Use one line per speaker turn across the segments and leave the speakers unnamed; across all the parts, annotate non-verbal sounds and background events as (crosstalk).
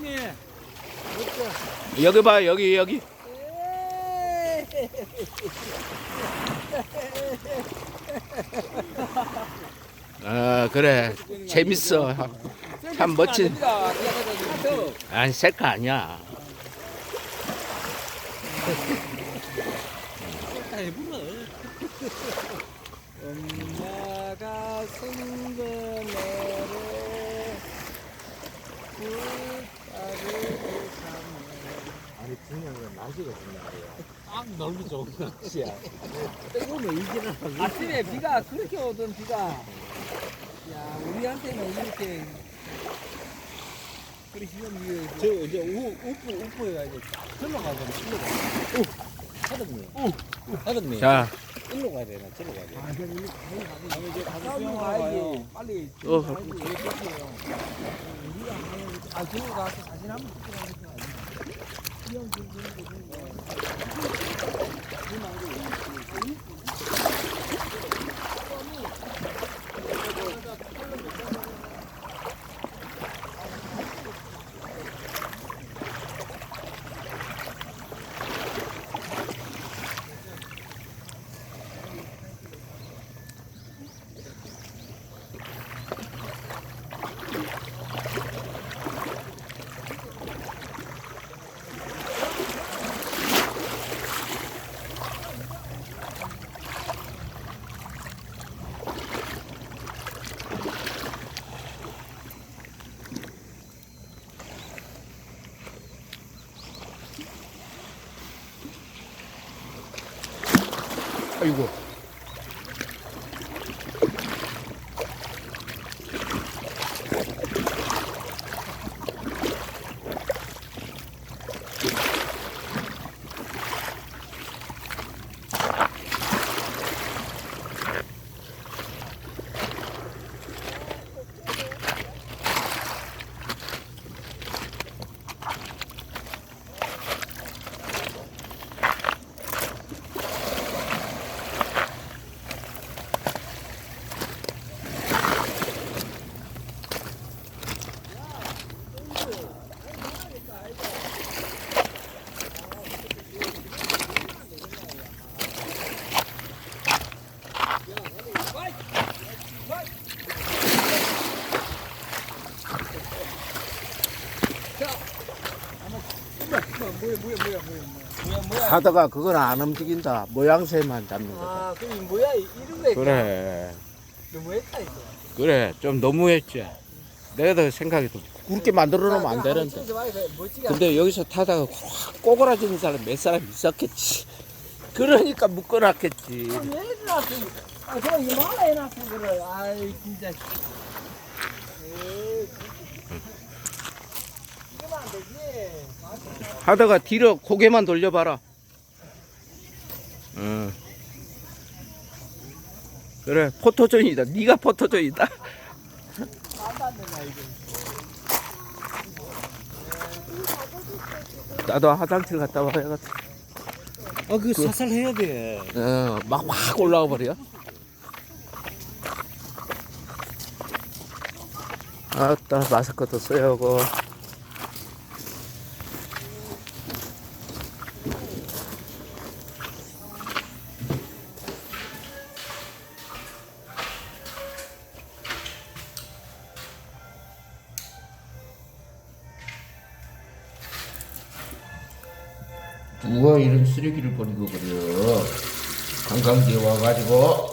형님.
여기 봐 여기 여기. 아 그래. 재밌어. 참 멋진. 아니 셀카 아니야.
엄마가 성전으로
아니 중요한 건 날씨가 중요한 거야.
딱 놀기 좋은 날씨야.
뜨거우면 이기는
아침에 비가 그렇게 오던 비가 야 우리한테는 이렇게 그리 시험 이게
저 이제 우 우프 우프가 이제 되나 절로 가야 되나? 하덕님. 하덕님.
자
일로 가야 되나 절로 가야 되나?
아
가요.
가야지 빨리
어.
아 저기 가서 사진 한번 찍고 가는 거 아니야 수영 좀 주는 거 좋은 거
아이고
뭐야 뭐야 뭐야 뭐야 뭐야. 뭐야
하다가 그건 안 움직인다. 모양새만 잡는 거다.
아 그럼 이 뭐야? 이런 거
그래.
너무했다 이거.
그래 좀 너무했지. 내가 더 생각해도 그렇게 만들어 놓으면 안 되는데. 근데 여기서 타다가 확 꼬그라지는 사람 몇 사람 있었겠지. (laughs) 그러니까 묶어놨겠지.
왜 해놨어 아 저거 이만하 해놨어 그래. 아이 진짜 에이, 이러면 안 되지
하다가 뒤로 고개만 돌려봐라. 응. 그래 포토존이다. 네가 포토존이다. (laughs) 나도 화장실 갔다 와야겠다
아 그 사살 해야 돼.
어, 막 확 올라와 버려. 아따 마스크도 써야 하고 누가 이런 쓰레기를 버리고 그래요? 관광지에 와가지고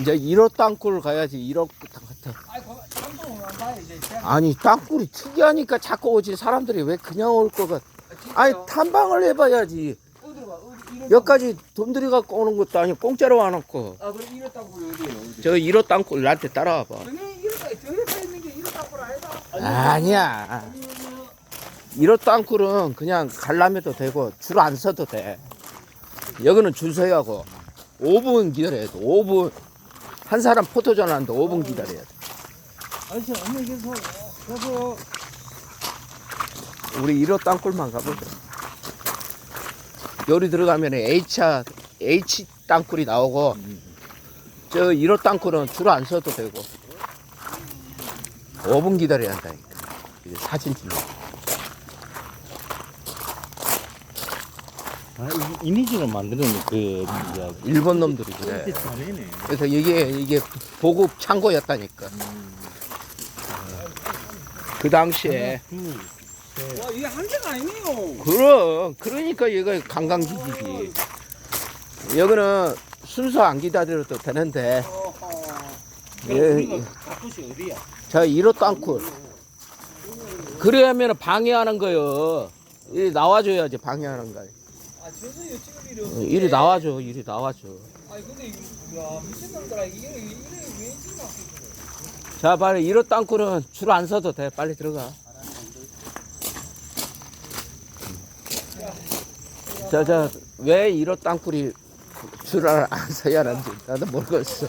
이제 1호 땅굴 가야지 1호 땅 같아. 아니 땅굴이 특이하니까 자꾸 오지 사람들이 왜 그냥 올 거가 아니 탐방을 해봐야지. 여기까지 돈 들여 갖고 오는 것도 아니고 공짜로 와놓고.
아 그럼 이랬다고 어디에요 어디
저 1호 땅굴 나한테 따라와봐. 아니야. 이런 땅굴은 그냥 갈라매도 되고 줄안 서도 돼. 여기는 줄 서야 하고. 5분 기다려야 돼. 5분. 한 사람 포토전 하는데 5분 기다려야 돼.
아저씨 언니 계속 계속
우리 1호 땅굴만 가보자. 여기 들어가면 H, H 땅굴이 나오고 저 1호 땅굴은 줄안 서도 되고 5분 기다려야 한다니까. 이제 사진 찍는
아, 이- 이미지로 만드는 그 이제
일본 놈들이 그래.
잘해네.
그래서 이게 이게 보급 창고였다니까. 그 당시에
와 이게 한 개가 아니네요
그럼 그러니까 얘가 관광지지. 여기는 순서 안 기다려도 되는데 예,
가끔씩 어디야?
저 1호 땅굴. 그래야면 방해하는 거요. 이 나와줘야지 방해하는 거.
아 저도요 지금 이래
어, 이리 나와줘, 이리 나와줘.
아니 근데 이거 야 미친놈들아 이게 이게 왜 지금
자, 빨리 1호 땅굴은 줄 안 서도 돼. 빨리 들어가. 자, 자, 왜 1호 땅굴이 줄을 안 서야 하는지 나도 모르겠어.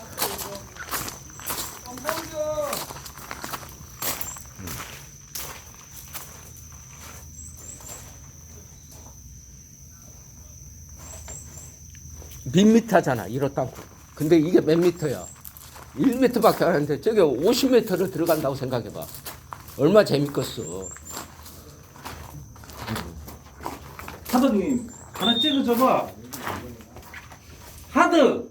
몇 미터잖아, 1호 땅굴. 근데 이게 몇 미터야? 1m밖에 안 하는데 저게 50m를 들어간다고 생각해봐. 얼마 재밌겠어.
하드님 하나 찍어줘봐 하드